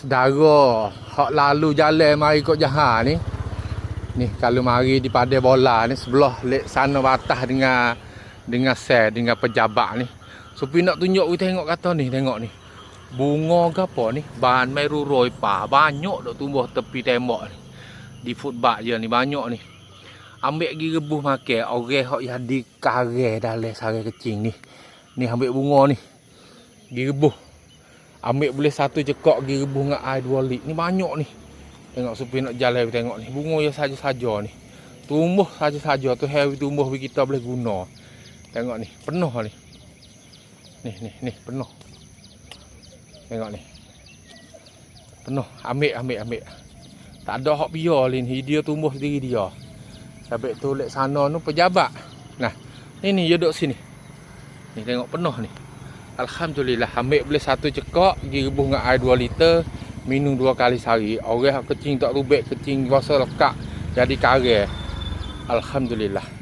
Sedara hak lalu jalan mari kok jaha ni. Ni kalau mari di pada bola ni sebelah lek sana batas dengan dengan sel dengan pejabat ni. Supi nak tunjuk kita tengok kata ni tengok ni. Bunga ke apa ni? Bahan meru roi pa. Banyak dok tumbuh tepi tembok ni. Di football je ni banyak ni. Ambil pergi rebuh makan. Orang hok yang di kare dalam sarang kecing ni. Ni ambil bunga ni. Pergi rebuh. Ambil boleh satu dengan air 2 lit. Ni banyak ni. Tengok supi nak jalan tengok ni. Bunga ya saja-saja ni. Tumbuh saja-saja tu heavy tumbuh kita boleh guna. Tengok ni, penuh ni. Ni ni ni penuh. Tengok ni. Penuh. Ambil ambil ambil. Tak ada hak biar ni. Dia tumbuh sendiri dia. Sampai tu lek sana tu pejabat. Nah, ni ni dia duduk sini. Ni tengok penuh ni. Alhamdulillah ambil boleh satu cekak pergi rebus dengan air 2 liter minum dua kali sehari. Orang kecing tak rubek kecing rasa lekak jadi kare. Alhamdulillah.